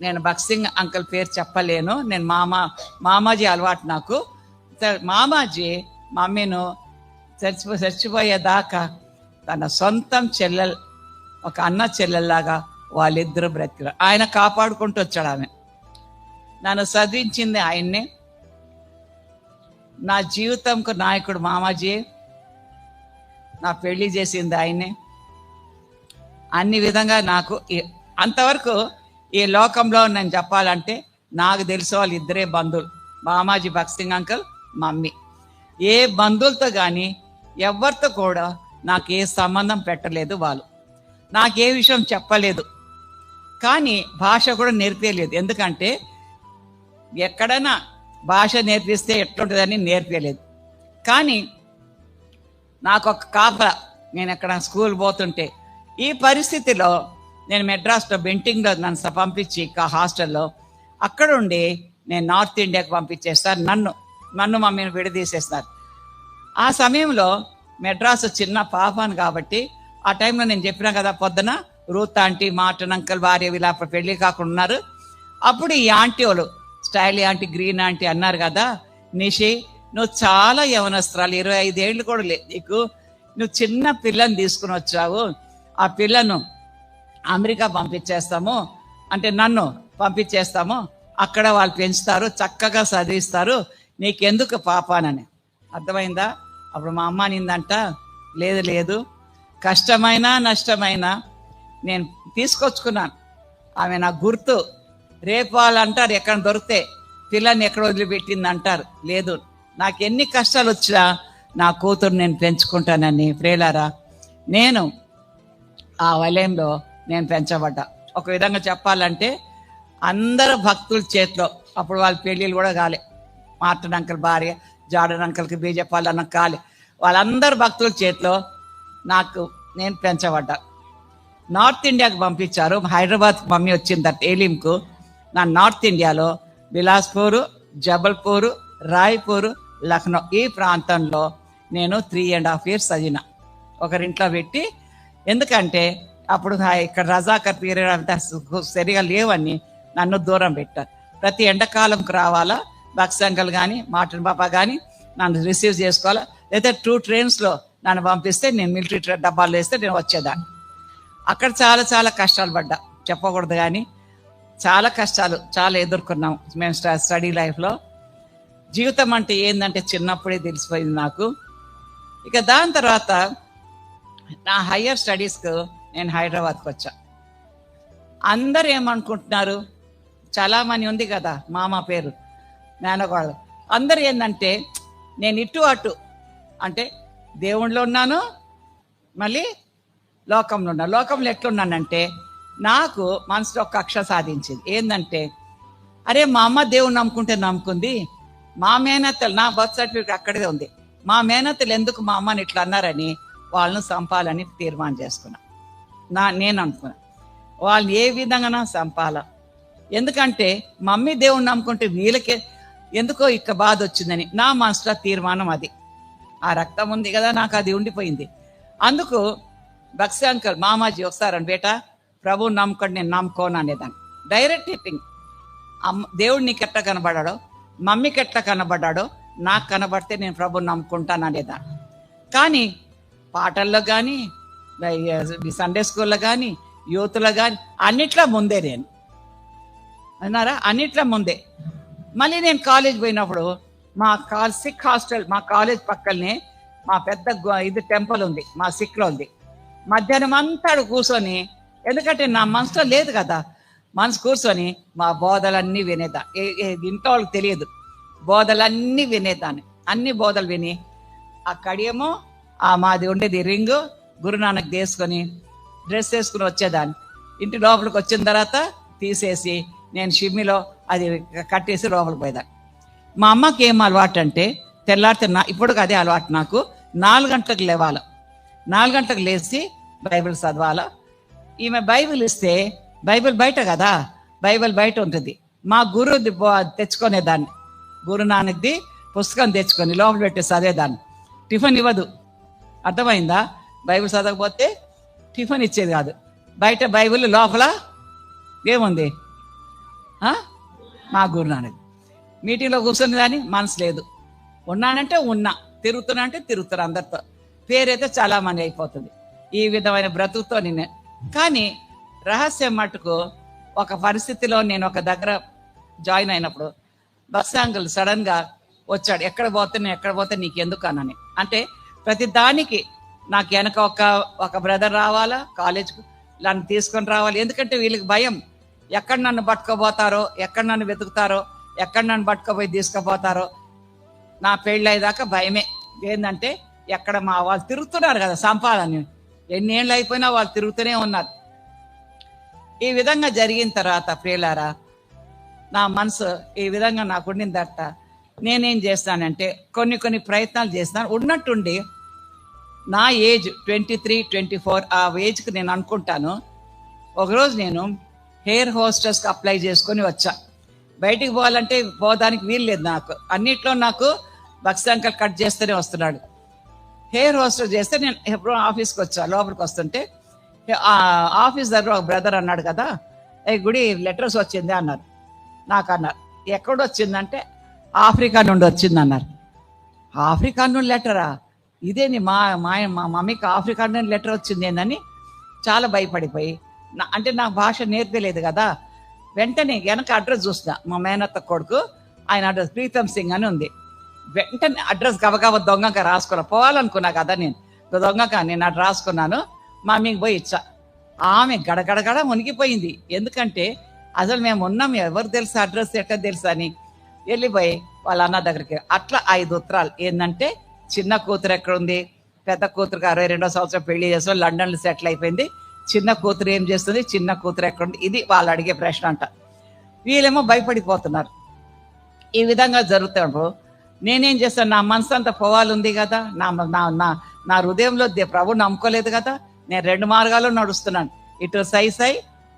నేను భక్సింగ్ అంకుల్ పేరు చెప్పలేను. నేను మామ మామాజీ అలవాటు నాకు. మామాజీ మమ్మీను చచ్చిపో చచ్చిపోయేదాకా తన సొంతం చెల్లెలు ఒక అన్న చెల్లెల్లాగా వాళ్ళిద్దరూ బ్రతికారు. ఆయన కాపాడుకుంటూ వచ్చాడు ఆమె. నన్ను చదివించింది ఆయన్నే. నా జీవితంకు నాయకుడు మామాజీ. నా పెళ్ళి చేసింది ఆయనే అన్ని విధంగా నాకు అంతవరకు ఈ లోకంలో నేను చెప్పాలంటే నాకు తెలిసే వాళ్ళు ఇద్దరే బంధువులు. బామాజీ భక్త్ సింగ్ అంకుల్ మమ్మీ. ఏ బంధువులతో కానీ ఎవరితో కూడా నాకు ఏ సంబంధం పెట్టలేదు వాళ్ళు. నాకు ఏ విషయం చెప్పలేదు. కానీ భాష కూడా నేర్పించలేదు ఎందుకంటే ఎక్కడైనా భాష నేర్పిస్తే ఎట్లుంటుందని నేర్పించలేదు కానీ నాకు ఒక కాపల. నేను ఎక్కడ స్కూల్ పోతుంటే ఈ పరిస్థితిలో నేను మెడ్రాస్లో బెంటింగ్లో నన్ను పంపించి హాస్టల్లో. అక్కడ ఉండి నేను నార్త్ ఇండియాకి పంపించేస్తారు. నన్ను నన్ను మమ్మీని విడదీసేస్తారు. ఆ సమయంలో మెడ్రాస్ చిన్న పాపాను కాబట్టి ఆ టైంలో నేను చెప్పినా కదా పొద్దున రూత్ ఆంటీ మార్టన్ అంకల్ భార్య వీళ్ళ పెళ్ళి కాకుండా ఉన్నారు. అప్పుడు ఈ ఆంటీ వాళ్ళు స్టైల్ ఆంటీ గ్రీన్ ఆంటీ అన్నారు కదా నిషి నువ్వు చాలా యవనస్త్రాలు ఇరవై ఐదేళ్ళు కూడా లేదు నీకు నువ్వు చిన్న పిల్లని తీసుకుని వచ్చావు. ఆ పిల్లను అమెరికా పంపించేస్తాము. అంటే నన్ను పంపించేస్తాము. అక్కడ వాళ్ళు పెంచుతారు చక్కగా చదివిస్తారు నీకెందుకు పాపానని. అర్థమైందా? అప్పుడు మా అమ్మ నిందంట లేదు లేదు. కష్టమైనా నష్టమైనా నేను తీసుకొచ్చుకున్నాను. ఆమె నా గుర్తు. రేపు వాళ్ళు అంటారు ఎక్కడ దొరికితే పిల్లని ఎక్కడ వదిలిపెట్టింది అంటారు లేదు. నాకు ఎన్ని కష్టాలు వచ్చినా నా కూతురు నేను పెంచుకుంటానని. ప్రేలారా నేను ఆ వలయంలో నేను పెంచబడ్డా. ఒక విధంగా చెప్పాలంటే అందరు భక్తుల చేతిలో అప్పుడు వాళ్ళ పెళ్ళిళ్ళు కూడా కాలే. మార్టన్ అంకల్ భార్య జాడన్ అంకల్కి బీజేపాల్ అన్న కాలే. వాళ్ళందరు భక్తుల చేతిలో నాకు నేను పెంచబడ్డా. నార్త్ ఇండియాకి పంపించారు. హైదరాబాద్ మమ్మీ వచ్చింది ఏలింకు. నా నార్త్ ఇండియాలో బిలాస్పూరు జబల్పూరు రాయ్పూరు లక్నో ఈ ప్రాంతంలో నేను త్రీ అండ్ హాఫ్ ఇయర్స్ చదివిన. ఒకరింట్లో పెట్టి ఎందుకంటే అప్పుడు ఇక్కడ రజాకర్ పీరియడ్ అంతా సరిగా లేవని నన్ను దూరం పెట్టారు. ప్రతి ఎండాకాలంకి రావాలా? భక్సంకల్ కానీ మాటన్ బాబా కానీ నన్ను రిసీవ్ చేసుకోవాలా? లేదా టూ ట్రైన్స్లో నన్ను పంపిస్తే నేను మిలిటరీ డబ్బాలు వేస్తే నేను వచ్చేదాన్ని. అక్కడ చాలా చాలా కష్టాలు పడ్డా. చెప్పకూడదు కానీ చాలా కష్టాలు చాలా ఎదుర్కొన్నాం మేము స్టడీ లైఫ్లో జీవితం అంటే ఏంటంటే చిన్నప్పుడే తెలిసిపోయింది నాకు. ఇక దాని తర్వాత నా హయ్యర్ స్టడీస్కు నేను హైదరాబాద్కి వచ్చా. అందరు ఏమనుకుంటున్నారు? చాలామంది ఉంది కదా మామ పేరు మేనగోళ్ళు. అందరు ఏంటంటే నేను ఇటు అటు అంటే దేవుణ్ణిలో ఉన్నాను మళ్ళీ లోకంలో ఉన్నా లోకంలో ఎట్లున్నానంటే నాకు మనసులో ఒక కక్ష సాధించింది. ఏంటంటే అరే మా అమ్మ దేవుని నమ్ముకుంటే నమ్ముకుంది. మా మేనత్తలు నా బర్త్ సర్టిఫికేట్ అక్కడే ఉంది. మా మేనత్తలు ఎందుకు మా అమ్మని ఇట్లా అన్నారని వాళ్ళని చంపాలని తీర్మానం చేసుకున్నాను నా నేను అనుకున్నా వాళ్ళు ఏ విధంగా చంపాల ఎందుకంటే మమ్మీ దేవుని నమ్ముకుంటే వీళ్ళకే ఎందుకో ఇక్క బాధ వచ్చిందని. నా మనసులో తీర్మానం అది. ఆ రక్తం ఉంది కదా నాకు అది ఉండిపోయింది. అందుకు బక్సి అంకల్ మామాజీ వస్తారని బేట ప్రభు నమ్ముకొని నేను నమ్ముకోను అనేదాన్ని. డైరెక్ట్ హిట్టింగ్ అమ్మ దేవుడు నీకు ఎట్లా కనబడాడో మమ్మీకి ఎట్లా కనబడ్డాడో నాకు కనబడితే నేను ప్రభు నమ్ముకుంటాను అనేదాన్ని. కానీ పాటల్లో కానీ సండే స్కూల్లో కానీ యూత్లో కానీ అన్నిట్లో ముందే నేను. అన్నారా? అన్నిట్లో ముందే. మళ్ళీ నేను కాలేజ్ పోయినప్పుడు మా కా సిక్ హాస్టల్ మా కాలేజ్ పక్కనే మా పెద్ద ఇది టెంపుల్ ఉంది మా సిక్లో ఉంది. మధ్యాహ్నం అంతా కూర్చొని ఎందుకంటే నా మనసులో లేదు కదా. మనసు కూర్చొని మా బోధలన్నీ వినేదా. ఏ- ఇంట్లో వాళ్ళకి తెలియదు. బోధలన్నీ వినేదాన్ని. అన్ని బోధలు విని ఆ కడియము ఆ మాది ఉండేది రింగు గురునానక్ తీసుకొని డ్రెస్ వేసుకుని వచ్చేదాన్ని. ఇంటి లోపలికి వచ్చిన తర్వాత తీసేసి నేను షిమ్మిలో అది కట్టేసి లోపలికి పోయేదాన్ని. మా అమ్మకి ఏం అలవాటు అంటే తెల్లారితే నా ఇప్పుడు అదే అలవాటు నాకు. నాలుగు గంటలకు లేవాలి. నాలుగు గంటలకు లేచి బైబిల్ చదవాలా. ఈమె బైబిల్ ఇస్తే బైబిల్ బయట కదా బైబిల్ బయట ఉంటుంది. మా గురువుది తెచ్చుకునేదాన్ని తెచ్చుకునేదాన్ని. గురునానక్ది పుస్తకం తెచ్చుకొని లోపల పెట్టి చదివేదాన్ని. టిఫిన్ ఇవ్వదు. అర్థమైందా? బైబిల్ చదవకపోతే టిఫిన్ ఇచ్చేది కాదు. బయట బైబిల్ లోపల ఏముంది? మా గురునానక్ మీటింగ్లో కూర్చుని కానీ మనసు లేదు. ఉన్నానంటే ఉన్నా. తిరుగుతున్నా అంటే తిరుగుతున్నా అందరితో. పేరైతే చాలా మంది అయిపోతుంది. ఈ విధమైన బ్రతుకుతో నేను కానీ రహస్యం మటుకు ఒక పరిస్థితిలో నేను ఒక దగ్గర జాయిన్ అయినప్పుడు బస్ అంకుల్ సడన్గా వచ్చాడు. ఎక్కడ పోతే నేను ఎక్కడ పోతే నీకు ఎందుకు అనని అంటే ప్రతి దానికి నాకు వెనక ఒక ఒక బ్రదర్ రావాలా? కాలేజ్కు నన్ను తీసుకొని రావాలి. ఎందుకంటే వీళ్ళకి భయం. ఎక్కడ నన్ను పట్టుకోబోతారో ఎక్కడ నన్ను వెతుకుతారో ఎక్కడ నన్ను పట్టుకోపోయి తీసుకుపోతారో నా పెళ్ళయ్యేదాకా భయమే. ఏంటంటే ఎక్కడ మా వాళ్ళు తిరుగుతున్నారు కదా సంపాదన. ఎన్నేళ్ళు అయిపోయినా వాళ్ళు తిరుగుతూనే ఉన్నారు. ఈ విధంగా జరిగిన తర్వాత ప్రియులారా నా మనసు ఈ విధంగా నాకు ఉండిందట. నేనేం చేస్తానంటే కొన్ని కొన్ని ప్రయత్నాలు చేస్తాను. ఉన్నట్టుండి నా age twenty three twenty four ఆ ఏజ్కి నేను అనుకుంటాను. ఒకరోజు నేను హెయిర్ హోస్టెస్కి అప్లై చేసుకొని వచ్చా. బయటికి పోవాలంటే పోదానికి వీలు లేదు నాకు. అన్నిట్లో నాకు బక్స్ అంకల్ కట్ చేస్తూనే వస్తున్నాడు. హెయిర్ హోస్టెస్ చేస్తే నేను ఎప్పుడో ఆఫీస్కి వచ్చా లోపలికి వస్తుంటే ఆఫీస్ దగ్గర ఒక బ్రదర్ అన్నాడు కదా ఏ గుడి లెటర్స్ వచ్చింది? అన్నారు. నాకు అన్నారు. ఎక్కడ వచ్చిందంటే ఆఫ్రికా నుండి వచ్చింది అన్నారు ఆఫ్రికా నుండి లెటరా? ఇదేని మా మా మా మమ్మీకి ఆఫ్రికా నుండి లెటర్ వచ్చింది ఏందని చాలా భయపడిపోయి. నా- అంటే నాకు భాష నేర్పలేదు కదా. వెంటనే వెనక అడ్రస్ చూసిన మా మేనత్త కొడుకు ఆయన అడ్రస్ ప్రీతం సింగ్ అని ఉంది. వెంటనే అడ్రస్ గబగబ దొంగగా రాసుకున్నా పోవాలనుకున్నా కదా నేను. దొంగగా నేను అటు రాసుకున్నాను మమ్మీకి పోయి ఇచ్చా. ఆమె గడగడగడ మునిగిపోయింది. ఎందుకంటే అసలు మేము ఉన్నాం ఎవరు తెలుసు అడ్రస్ ఎక్కడ తెలుసు అని. వెళ్ళిపోయి వాళ్ళ అన్న దగ్గరికి అట్లా ఐదు ఉత్తరాలు. ఏంటంటే చిన్న కూతురు ఎక్కడ ఉంది పెద్ద కూతురుకి అరవై రెండో సంవత్సరం పెళ్ళి చేసాం లండన్లో సెటిల్ అయిపోయింది. చిన్న కూతురు ఏం చేస్తుంది? చిన్న కూతురు ఎక్కడ ఉంది ఇది వాళ్ళు అడిగే ప్రశ్న అంట. వీళ్ళేమో భయపడిపోతున్నారు. ఈ విధంగా జరుగుతున్నప్పుడు నేనేం చేస్తాను? నా మనసు అంతా పోవాలుంది కదా నా నా నా నా హృదయంలో ప్రభు నమ్ముకోలేదు కదా నేను రెండు మార్గాల్లో నడుస్తున్నాను. ఇటు సై సై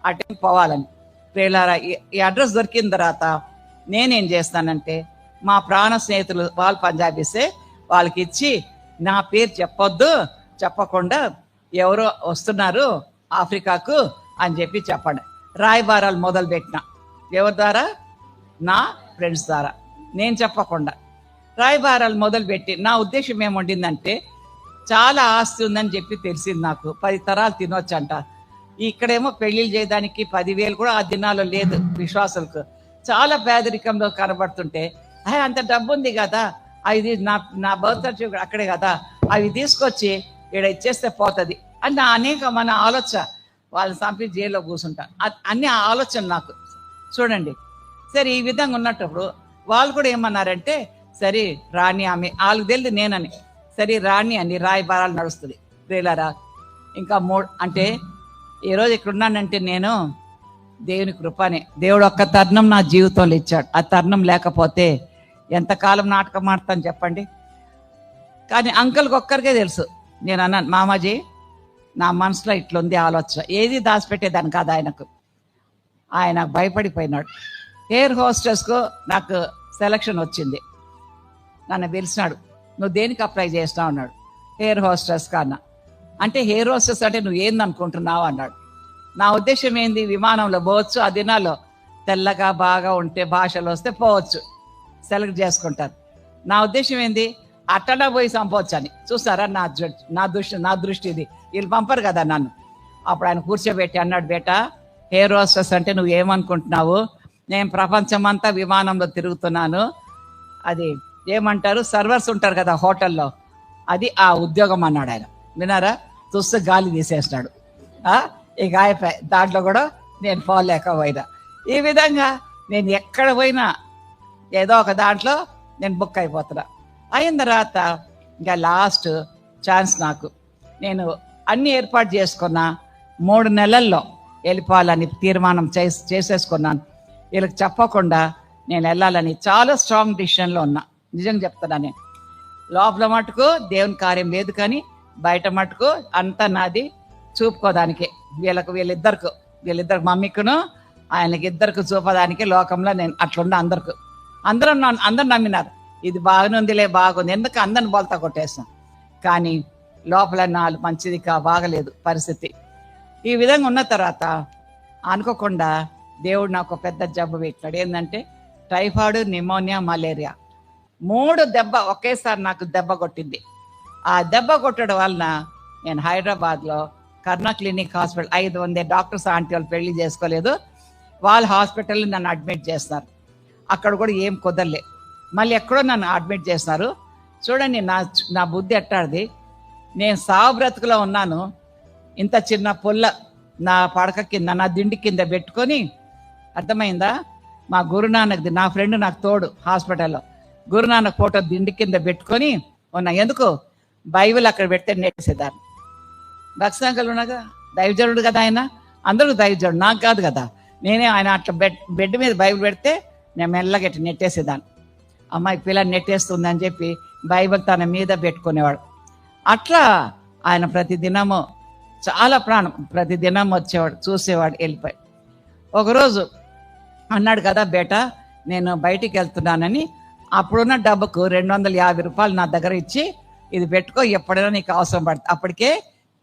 అటు పోవాలని. ప్రేలారా ఈ అడ్రస్ దొరికిన తర్వాత నేనేం చేస్తానంటే మా ప్రాణ స్నేహితులు వాళ్ళు పంజాబీసే వాళ్ళకి ఇచ్చి నా పేరు చెప్పొద్దు చెప్పకుండా ఎవరో వస్తున్నారు ఆఫ్రికాకు అని చెప్పి చెప్పండి. రాయబారాలు మొదలు పెట్టిన. ఎవరి ద్వారా? నా ఫ్రెండ్స్ ద్వారా. నేను చెప్పకుండా. రాయబారాలు మొదలుపెట్టి నా ఉద్దేశం ఏముండిందంటే చాలా ఆస్తి ఉందని చెప్పి తెలిసింది నాకు. పది తరాలు తినొచ్చంట. ఇక్కడేమో పెళ్ళిళ్ళు చేయడానికి పదివేలు కూడా ఆ దినాల్లో లేదు విశ్వాసులకు. చాలా పేదరికంలో కనబడుతుంటే అంత డబ్బు ఉంది కదా అది నా నా బర్త్ సర్టిఫికేట్ అక్కడే కదా. అవి తీసుకొచ్చి ఇక్కడ ఇచ్చేస్తే పోతుంది. అని నా అనేక మన ఆలోచన వాళ్ళని చంపి జైల్లో కూర్చుంటా అన్ని ఆలోచన నాకు. చూడండి. సరే ఈ విధంగా ఉన్నప్పుడు వాళ్ళు కూడా ఏమన్నారంటే సరే రాణి ఆమె వాళ్ళకి తెలియదు నేనని. సరే రాణి అని రాయబారాలు నడుస్తుంది. రేలరా ఇంకా మూడు అంటే ఈరోజు ఇక్కడ ఉన్నానంటే నేను దేవుని కృపనే. దేవుడు ఒక్క తరుణం నా జీవితంలో ఇచ్చాడు. ఆ తరుణం లేకపోతే ఎంతకాలం నాటకం ఆడతాను చెప్పండి? కానీ అంకుల్కి ఒక్కరికే తెలుసు. నేను అన్నాను మామాజీ నా మనసులో ఇట్లుంది ఆలోచన. ఏది దాచిపెట్టేదాన్ని కాదు ఆయనకు. ఆయన భయపడిపోయినాడు. ఎయిర్ హోస్టెస్కు నాకు సెలక్షన్ వచ్చింది. నన్ను పిలిచినాడు నువ్వు దేనికి అప్లై చేస్తావు అన్నాడు. హెయిర్ హోస్టెస్ కన్నా అంటే హెయిర్ హోస్టెస్ అంటే నువ్వు ఏంది అనుకుంటున్నావు? అన్నాడు. నా ఉద్దేశం ఏంది? విమానంలో పోవచ్చు ఆ దినాల్లో తెల్లగా బాగా ఉంటే భాషలు వస్తే పోవచ్చు. సెలెక్ట్ చేసుకుంటారు. నా ఉద్దేశం ఏంది? అట్టడా పోయి చంపవచ్చు అని చూస్తారా నా నా దృష్టి నా దృష్టి ఇది. వీళ్ళు పంపరు కదా నన్ను. అప్పుడు ఆయన కూర్చోబెట్టి అన్నాడు బేటా హెయిర్ హోస్టెస్ అంటే నువ్వు ఏమనుకుంటున్నావు? నేను ప్రపంచమంతా విమానంలో తిరుగుతున్నాను. అది ఏమంటారు? సర్వర్స్ ఉంటారు కదా హోటల్లో. అది ఆ ఉద్యోగం అన్నాడు ఆయన. వినారా చూస్తే గాలి తీసేసినాడు ఇక అయిపోయి దాంట్లో కూడా నేను పోలేకపోయినా ఈ విధంగా నేను ఎక్కడ పోయినా ఏదో ఒక దాంట్లో నేను బుక్ అయిపోతున్నా. అయిన తర్వాత ఇంకా లాస్ట్ ఛాన్స్ నాకు. నేను అన్ని ఏర్పాటు చేసుకున్న మూడు నెలల్లో వెళ్ళిపోవాలని తీర్మానం చేస్ చేసేసుకున్నాను. వీళ్ళకి చెప్పకుండా నేను వెళ్ళాలని చాలా స్ట్రాంగ్ డిసిషన్లో ఉన్నా. నిజంగా చెప్తున్నా నేను. లోపల మటుకు దేవుని కార్యం లేదు కానీ బయట మటుకు అంతా నాది చూపుకోదానికే వీళ్ళకు వీళ్ళిద్దరికి వీళ్ళిద్దరికి మమ్మీకును ఆయనకి ఇద్దరికి చూపదానికి లోకంలో నేను అట్లుండ అందరికి. అందరం నన్ను- అందరు నమ్మినారు. ఇది బాగుందిలే బాగుంది. ఎందుకు అందరిని బోల్తా కొట్టేస్తాం కానీ లోపల నాలుగు మంచిది కా బాగలేదు పరిస్థితి. ఈ విధంగా ఉన్న తర్వాత అనుకోకుండా దేవుడు నాకు పెద్ద జబ్బు పెట్టాడు ఏంటంటే టైఫాయిడ్ నిమోనియా మలేరియా. మూడు దెబ్బ ఒకేసారి నాకు దెబ్బ కొట్టింది. ఆ దెబ్బ కొట్టడం వలన నేను హైదరాబాద్లో కర్ణ క్లినిక్ హాస్పిటల్ ఐదు వందే డాక్టర్స్ ఆంటీ వాళ్ళు పెళ్ళి చేసుకోలేదు. వాళ్ళ హాస్పిటల్ నన్ను అడ్మిట్ చేస్తారు. అక్కడ కూడా ఏం కుదరలే. మళ్ళీ ఎక్కడో నన్ను అడ్మిట్ చేస్తున్నారు. చూడండి నా నా బుద్ధి ఎట్టాడిది నేను సావు బ్రతుకులో ఉన్నాను. ఇంత చిన్న పుల్ల నా పడక కింద నా దిండి కింద పెట్టుకొని అర్థమైందా? మా గురునానక్ది నా ఫ్రెండ్ నాకు తోడు హాస్పిటల్లో. గురునానక్ ఫోటో దిండి కింద పెట్టుకొని ఉన్నా. ఎందుకు? బైబిల్ అక్కడ పెడితే నెట్టేసేదాన్ని భక్సంకలు ఉన్నాగా దైవజనుడు కదా ఆయన? అందరూ దైవజనుడు నాకు కాదు కదా. నేనే ఆయన అట్లా బెడ్ బెడ్ మీద బైబిల్ పెడితే నేను మెల్లగా నెట్టేసేదాన్ని. అమ్మాయి పిల్ల నెట్టేస్తుందని చెప్పి బైబిల్ తన మీద పెట్టుకునేవాడు. అట్లా ఆయన ప్రతి దినము చాలా ప్రాణం ప్రతి దినం వచ్చేవాడు చూసేవాడు వెళ్ళిపోయి ఒకరోజు అన్నాడు కదా బేట నేను బయటికి వెళ్తున్నానని అప్పుడున్న డబ్బుకు రెండు వందల యాభై రూపాయలు నా దగ్గర ఇచ్చి ఇది పెట్టుకో ఎప్పుడైనా నీకు అవసరం పడుతుంది. అప్పటికే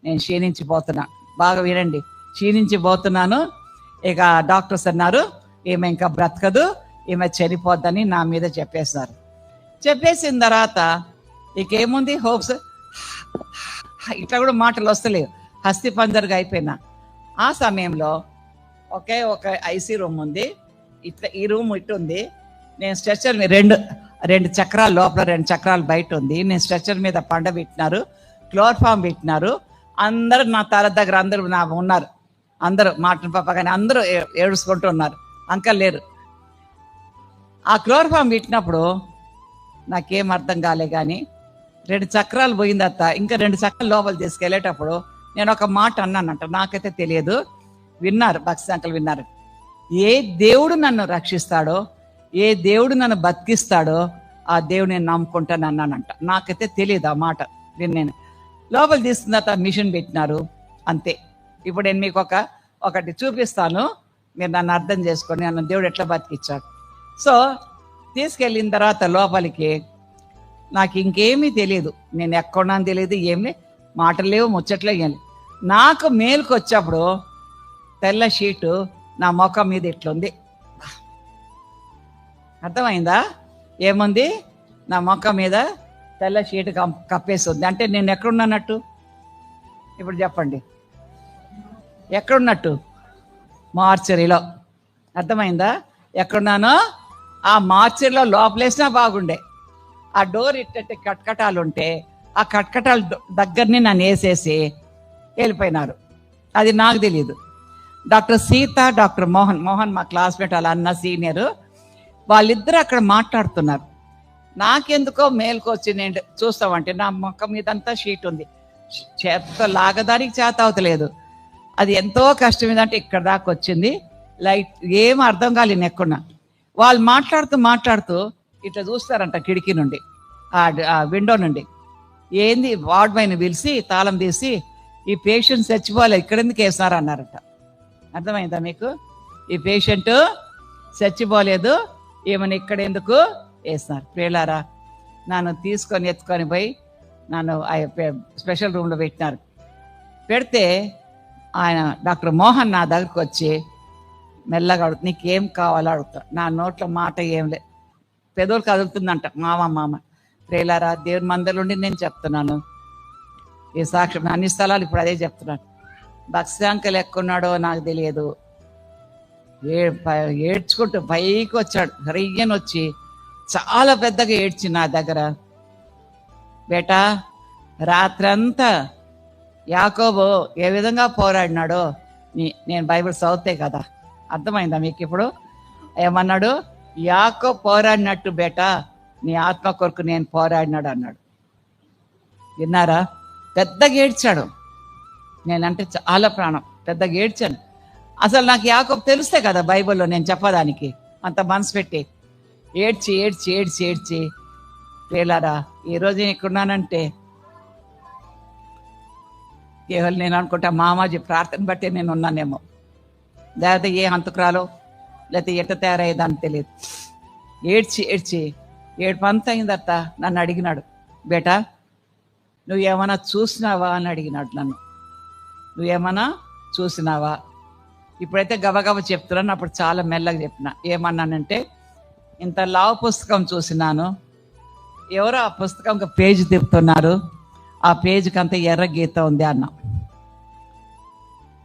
నేను క్షీణించిపోతున్నా. బాగా వినండి క్షీణించిపోతున్నాను. ఇక డాక్టర్స్ అన్నారు ఈమె ఇంకా బ్రతకదు ఈమె చనిపోద్దని నా మీద చెప్పేశారు. చెప్పేసిన తర్వాత ఇకేముంది హోప్స్? ఇట్లా కూడా మాటలు వస్తలేవు. హస్తి పంజరుగా అయిపోయినా. ఆ సమయంలో ఒకే ఒక ఐసీ రూమ్ ఉంది. ఇట్లా ఈ రూమ్ ఇటు ఉంది నేను స్ట్రెచర్ మీద రెండు రెండు చక్రాలు లోపల రెండు చక్రాలు బయట ఉంది. నేను స్ట్రెచర్ మీద పండ పెట్టినారు. క్లోర్ఫామ్ పెట్టినారు. అందరూ నా తల దగ్గర అందరూ నా ఉన్నారు. అందరూ మాటల పాప కానీ అందరూ ఏ- ఏడుచుకుంటూ ఉన్నారు. అంకల్ లేరు. ఆ క్లోర్ఫామ్ పెట్టినప్పుడు నాకేం అర్థం కాలే కానీ రెండు చక్రాలు పోయింది అత్త ఇంకా రెండు చక్రాలు లోపల తీసుకెళ్ళేటప్పుడు నేను ఒక మాట అన్నానంట. నాకైతే తెలియదు. విన్నారు భక్తి అంకల్ విన్నారు. ఏ దేవుడు నన్ను రక్షిస్తాడో ఏ దేవుడు నన్ను బతికిస్తాడో ఆ దేవుడు నేను నమ్ముకుంటాను అన్నానంట. నాకైతే తెలియదు ఆ మాట నేను లోపల తీసుకున్న తర్వాత మిషన్ పెట్టినారు. అంతే. ఇప్పుడు నేను మీకు ఒక ఒకటి చూపిస్తాను. మీరు నన్ను అర్థం చేసుకొని నన్ను దేవుడు ఎట్లా బతికిచ్చాడు? సో తీసుకెళ్ళిన తర్వాత లోపలికి నాకు ఇంకేమీ తెలియదు నేను ఎక్కడున్నాను తెలియదు ఏమి మాటలు లేవు ముచ్చట్లే వేయాలి నాకు మేలుకు వచ్చేప్పుడు తెల్ల షీటు నా ముఖం మీద ఇట్లుంది. అర్థమైందా? ఏముంది? నా ముఖం మీద తెల్ల షీటు కం- కప్పేసి ఉంది అంటే నేను ఎక్కడున్నానట్టు ఇప్పుడు చెప్పండి. ఎక్కడున్నట్టు? మార్చరీలో. అర్థమైందా? ఎక్కడున్నానో? ఆ మార్చరీలో లోపలేసినా బాగుండే. ఆ డోర్ ఇట్టే కట్కటాలు ఉంటే ఆ కట్కటాలు దగ్గరనే దగ్గరని నన్ను వేసేసి వెళ్ళిపోయినారు. అది నాకు తెలియదు డాక్టర్ సీత డాక్టర్ మోహన్ మోహన్ మా క్లాస్మేట్ వాళ్ళ అన్న సీనియరు వాళ్ళిద్దరు అక్కడ మాట్లాడుతున్నారు. నాకెందుకో మేలుకొచ్చి నేను చూస్తామంటే నా ముఖం మీదంతా షీట్ ఉంది. చేత లాగదానికి చేత అవుతలేదు. అది ఎంతో కష్టం ఏంటంటే ఇక్కడ దాకా వచ్చింది. లైట్ ఏం అర్థం కాలేదు ఎక్కడున్నా వాళ్ళు మాట్లాడుతూ మాట్లాడుతూ ఇట్లా చూస్తారంట కిటికీ నుండి ఆ విండో నుండి. ఏంది వార్డ్ పైన పిలిచి తాళం తీసి ఈ పేషెంట్ చచ్చిపోలే ఇక్కడ ఎందుకు వేసినారు అన్నారట. అర్థమైందా మీకు? ఈ పేషెంట్ చచ్చిపోలేదు ఏమని ఇక్కడ ఎందుకు వేసినారు? ప్రియులారా నన్ను తీసుకొని ఎత్తుకొని పోయి నన్ను స్పెషల్ రూమ్లో పెట్టినారు. పెడితే ఆయన డాక్టర్ మోహన్ నా దగ్గరకు వచ్చి మెల్లగా అడుగు నీకేం కావాలో అడుగుతా. నా నోట్లో మాట ఏం లే పెదవులు కదులుతుందంట మామ మామ ప్రేలారా దేవుని మందలుండి నేను చెప్తున్నాను. ఈ సాక్ష్యం అన్ని స్థలాలు ఇప్పుడు అదే చెప్తున్నాను. భక్ష్యాంకలు ఎక్కున్నాడో నాకు తెలియదు. ఏ ఏడ్చుకుంటూ పైకి వచ్చాడు. రయ్యని వచ్చి చాలా పెద్దగా ఏడ్చి నా దగ్గర బేటా రాత్రంతా యాకోబో ఏ విధంగా పోరాడినాడో నీ- నేను బైబిల్ చదివితే కదా అర్థమైందా మీకు ఇప్పుడు ఏమన్నాడు? యాకో పోరాడినట్టు బేటా నీ ఆత్మ కొరకు నేను పోరాడినాడు అన్నాడు విన్నారా? పెద్దగా ఏడ్చాడు. నేనంటే చాలా ప్రాణం. పెద్దగా ఏడ్చాను. అసలు నాకు యాకోబు తెలుస్తే కదా బైబిల్లో నేను చెప్పడానికి. అంత మనసు పెట్టి. ఏడ్చి ఏడ్చి ఏడ్చి ఏడ్చి. వేలారా ఈరోజు నేను ఇక్కడున్నానంటే కేవలం నేను అనుకుంటా మామాజీ ప్రార్థన బట్టి నేను ఉన్నానేమో లేకపోతే ఏ హంతకురాలో లేకపోతే ఎట్ట తయారయ్యేదాన్ని తెలియదు. ఏడ్చి ఏడ్చి ఏడు పంత అయిందత్త నన్ను అడిగినాడు. బేటా ఏమైనా చూసినావా అని అడిగినాడు నన్ను. నువ్వేమన్నా చూసినావా? ఇప్పుడైతే గబగబ చెప్తున్నాను అప్పుడు చాలా మెల్లగా చెప్పిన. ఏమన్నానంటే ఇంత లావు పుస్తకం చూసినాను. ఎవరో ఆ పుస్తకం ఒక పేజ్ తిప్పుతున్నారు. ఆ పేజ్కి అంత ఎర్ర గీత ఉంది అన్న.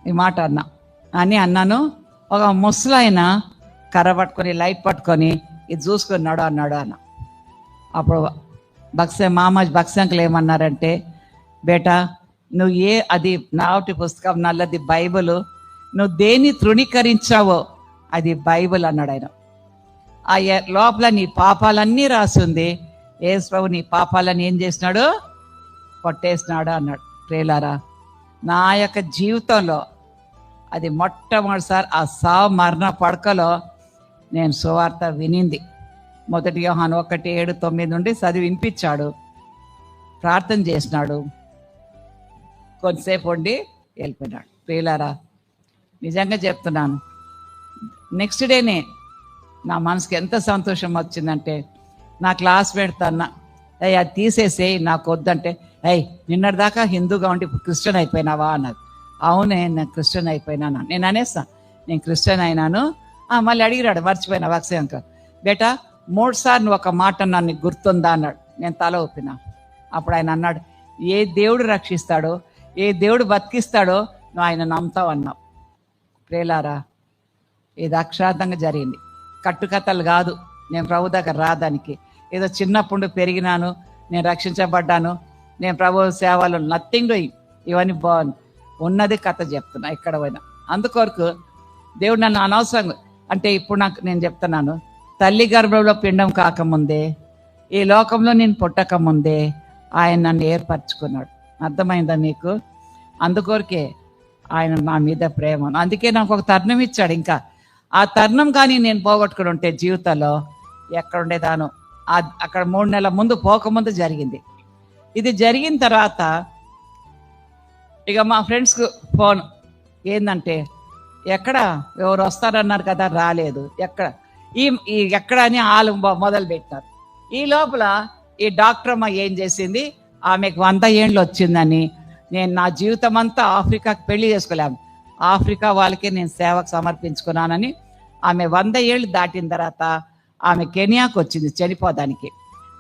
ఈ మాట అన్నా. అని అన్నాను. ఒక ముసలాయన కర్ర పట్టుకొని లైట్ పట్టుకొని ఇది చూసుకున్నాడు అన్నాడు అన్న. అప్పుడు బక్స మామ బక్సంకులు ఏమన్నారంటే బేటా నువ్వు ఏ అది నావటి పుస్తకం నల్లది బైబిల్ నువ్వు దేన్ని తృణీకరించావో అది బైబిల్ అన్నాడు ఆయన. ఆ లోపల నీ పాపాలన్నీ రాసింది. ఏసు నీ పాపాలని ఏం చేసినాడు? కొట్టేసినాడు అన్నాడు. ప్రేలారా నా యొక్క జీవితంలో అది మొట్టమొదటిసారి ఆ సావు మరణ పడకలో నేను సువార్త వినింది. మొదటి యోహాను ఒకటి ఏడు తొమ్మిది నుండి చదివి వినిపించాడు. ప్రార్థన చేసినాడు. కొంతసేపు ఉండి వెళ్ళిపోయినాడు. ప్రియులారా నిజంగా చెప్తున్నాను. నెక్స్ట్ డేనే నా మనసుకి ఎంత సంతోషం వచ్చిందంటే నా క్లాస్ పెడతాన్న అయ్యి అది తీసేసేయి నాకు వద్దంటే అయ్యి నిన్నటిదాకా హిందూగా ఉండి క్రిస్టియన్ అయిపోయినావా? అన్నది. అవునే నేను క్రిస్టియన్ అయిపోయినాను. నేను అనేస్తా నేను క్రిస్టియన్ అయినాను. మళ్ళీ అడిగిరాడు మర్చిపోయినా వాక్సే అంకల్ బేటా మూడు సార్లు ఒక మాట నన్ను గుర్తుందా? అన్నాడు. నేను తల ఊపిన. అప్పుడు ఆయన అన్నాడు ఏ దేవుడు రక్షిస్తాడో ఏ దేవుడు బతికిస్తాడో నువ్వు ఆయన నమ్ముతావు అన్నావు. ప్రేలారా ఇది అక్షరార్థంగా జరిగింది. కట్టుకథలు కాదు నేను ప్రభు దగ్గర రాదానికి ఏదో చిన్నప్పుడు పెరిగినాను నేను రక్షించబడ్డాను నేను ప్రభు సేవలు నథింగ్ డూయింగ్ ఇవన్నీ బాగుంది. ఉన్నది కథ చెప్తున్నా ఎక్కడ పోయినా. అందుకొరకు దేవుడు నన్ను అనవసరంగా అంటే ఇప్పుడు నాకు నేను చెప్తున్నాను తల్లి గర్భంలో పిండం కాకముందే ఈ లోకంలో నేను పుట్టకముందే ఆయన నన్ను ఏర్పరచుకున్నాడు. అర్థమైందా నీకు? అందుకొరకే ఆయన నా మీద ప్రేమ అందుకే నాకు ఒక తరుణం ఇచ్చాడు ఇంకా. ఆ తరుణం కానీ నేను పోగొట్టుకుని ఉంటే జీవితంలో ఎక్కడ ఉండేదాను అక్కడ మూడు నెలల ముందు పోకముందు జరిగింది. ఇది జరిగిన తర్వాత ఇక మా ఫ్రెండ్స్కు ఫోన్. ఏందంటే ఎక్కడ ఎవరు వస్తారన్నారు కదా రాలేదు. ఎక్కడ? ఈ ఎక్కడ అని వాళ్ళు మొదలు పెట్టారు. ఈ లోపల ఈ డాక్టర్ అమ్మ ఏం చేసింది? ఆమెకు వంద ఏండ్లు వచ్చిందని. నేను నా జీవితం అంతా ఆఫ్రికాకి పెళ్ళి చేసుకోలేము ఆఫ్రికా వాళ్ళకి నేను సేవకు సమర్పించుకున్నానని ఆమె వంద ఏళ్ళు దాటిన తర్వాత ఆమె కెనియాకు వచ్చింది చనిపోదానికి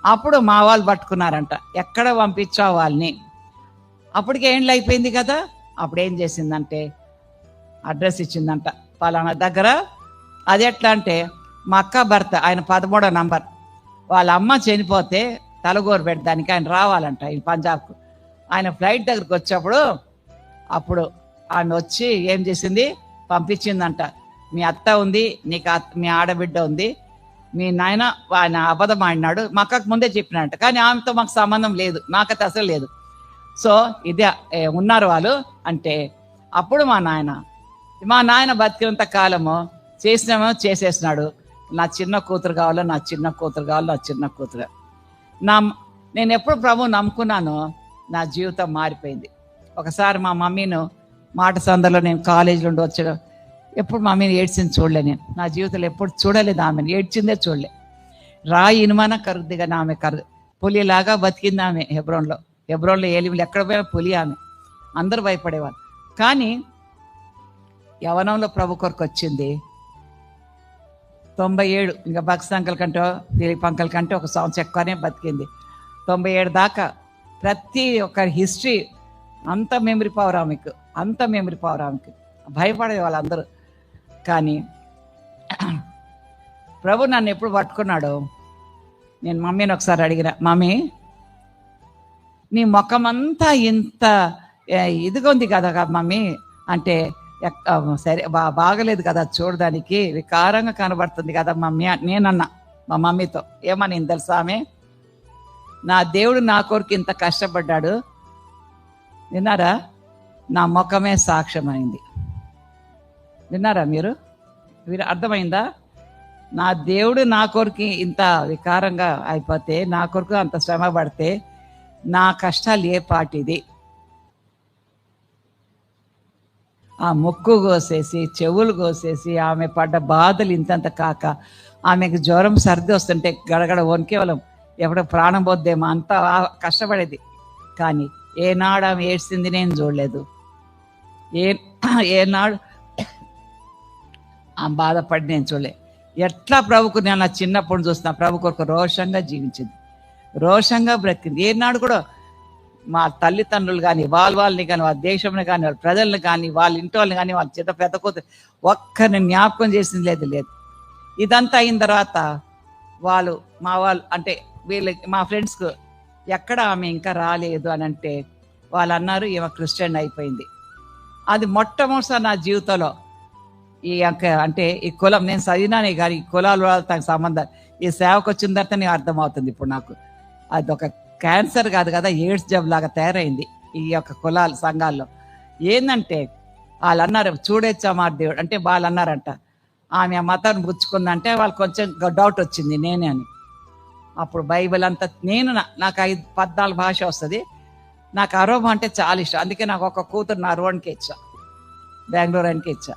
అప్పుడు మా వాళ్ళు పట్టుకున్నారంట ఎక్కడ పంపించావు వాళ్ళని? అప్పటికే ఏండ్లు అయిపోయింది కదా? అప్పుడు ఏం చేసిందంటే అడ్రస్ ఇచ్చిందంట పలానా దగ్గర. అది ఎట్లా అంటే మా అక్క భర్త ఆయన పదమూడో నంబర్ వాళ్ళ అమ్మ చనిపోతే తలగోరు పెట్టడానికి ఆయన రావాలంట ఈ పంజాబ్కు. ఆయన ఫ్లైట్ దగ్గరికి వచ్చేప్పుడు అప్పుడు ఆయన వచ్చి ఏం చేసింది? పంపించిందంట మీ అత్త ఉంది నీకు అత్త- మీ ఆడబిడ్డ ఉంది మీ నాయన ఆయన అబద్ధం ఆడినాడు మా అక్కకు ముందే చెప్పినట్ట కానీ ఆమెతో మాకు సంబంధం లేదు నాకైతే అసలు లేదు. సో ఇదే ఏ, ఉన్నారు వాళ్ళు అంటే అప్పుడు మా నాయన మా నాయన బతికినంత కాలము చేసినామో చేసేసినాడు. నా చిన్న కూతురు కావాలో నా చిన్న కూతురు కావాలో నా చిన్న కూతురు. నా నేను ఎప్పుడు ప్రభు నమ్ముకున్నానో నా జీవితం మారిపోయింది. ఒకసారి మా మమ్మీను మాట సందర్లో నేను కాలేజీలో ఉండి వచ్చాను ఎప్పుడు మమ్మీని ఏడ్చింది చూడలే నేను. నా జీవితంలో ఎప్పుడు చూడలేదు ఆమెను. ఏడ్చిందే చూడలే. రాయి ఇనుమాన కరుద్దిగా ఆమె కరు పులిలాగా బతికింది ఆమె హెబ్రోన్లో. హెబ్రోన్లో ఏలిమిలు ఎక్కడ పోయినా పులి ఆమె అందరూ భయపడేవాళ్ళు. కానీ యవనంలో ప్రభు కొరకు వచ్చింది. తొంభై ఏడు ఇంకా భక్తి అంకల్ కంటే దిలీప్ అంకల్ కంటే ఒక సంవత్సరం ఎక్కువనే బతికింది. తొంభై ఏడు దాకా ప్రతి ఒక్క హిస్టరీ అంత మెమరీ పవర్ ఆమెకు అంత మెమరీ పవర్ ఆమెకు. భయపడే వాళ్ళందరూ. కానీ ప్రభు నన్ను ఎప్పుడు పట్టుకున్నాడు నేను మమ్మీని ఒకసారి అడిగిన మమ్మీ నీ ముఖమంతా అంతా ఇంత ఇదిగా ఉంది కదా మమ్మీ. అంటే ఎక్- సరే బా బాగలేదు కదా చూడడానికి వికారంగా కనబడుతుంది కదా మమ్మీ నేనన్నా మా మమ్మీతో. ఏమని తెలుసా ఆమె? నా దేవుడు నా కొరకు ఇంత కష్టపడ్డాడు. విన్నారా? నా ముఖమే సాక్ష్యమైంది. విన్నారా మీరు? మీరు అర్థమైందా? నా దేవుడు నా కొరకు ఇంత వికారంగా అయిపోతే నా కొరకు అంత శ్రమ పడితే నా కష్టాలు ఏ పాటిది? ఆ ముక్కు కోసేసి చెవులు కోసేసి ఆమె పడ్డ బాధలు ఇంతంత కాక ఆమెకు జ్వరం సర్ది వస్తుంటే గడగడ వణికేవలం ఎప్పుడో ప్రాణం పోద్దేమో అంత కష్టపడేది. కానీ ఏనాడు ఆమె ఏడ్చింది నేను చూడలేదు. ఏ ఏనాడు ఆమె బాధపడి నేను చూడలే. ఎట్లా ప్రభుకు నేను నా చిన్నప్పుడు చూస్తున్నా ప్రభు కొరకు రోషంగా జీవించింది. రోషంగా బ్రతికింది. ఏనాడు కూడా మా తల్లిదండ్రులు కానీ వాళ్ళ వాళ్ళని కానీ వాళ్ళ దేశంని కానీ వాళ్ళ ప్రజల్ని కానీ వాళ్ళ ఇంటి వాళ్ళని కానీ వాళ్ళ చిన్న పెద్ద కూతురు ఒక్కరిని జ్ఞాపకం చేసింది లేదు లేదు. ఇదంతా అయిన తర్వాత వాళ్ళు మా వాళ్ళు అంటే వీళ్ళకి మా ఫ్రెండ్స్కు ఎక్కడ ఆమె ఇంకా రాలేదు అని అంటే వాళ్ళు అన్నారు ఈమె క్రిస్టియన్ అయిపోయింది. అది మొట్టమొదటిసారి నా జీవితంలో ఈ యొక్క అంటే ఈ కులం నేను చదివినానే కానీ ఈ కులాల వాళ్ళతో సంబంధం ఈ సేవకు వచ్చిన తర్వాత నేను అర్థమవుతుంది ఇప్పుడు నాకు. అది ఒక క్యాన్సర్ కాదు కదా ఎయిడ్స్ జబ్ లాగా తయారైంది ఈ యొక్క కులాల సంఘాల్లో. ఏంటంటే వాళ్ళు అన్నారు చూడొచ్చా దేవుడు అంటే వాళ్ళు అన్నారంట ఆమె మతాన్ని పుచ్చుకుందంటే వాళ్ళు కొంచెం డౌట్ వచ్చింది నేనే అని. అప్పుడు బైబిల్ అంతా నేను నాకు ఐదు పద్నాలుగు భాష వస్తుంది. నాకు అరోమ అంటే చాలా ఇష్టం. అందుకే నాకు ఒక కూతురు నా అరవణ్కి ఇచ్చా బెంగళూరు అనికి ఇచ్చా.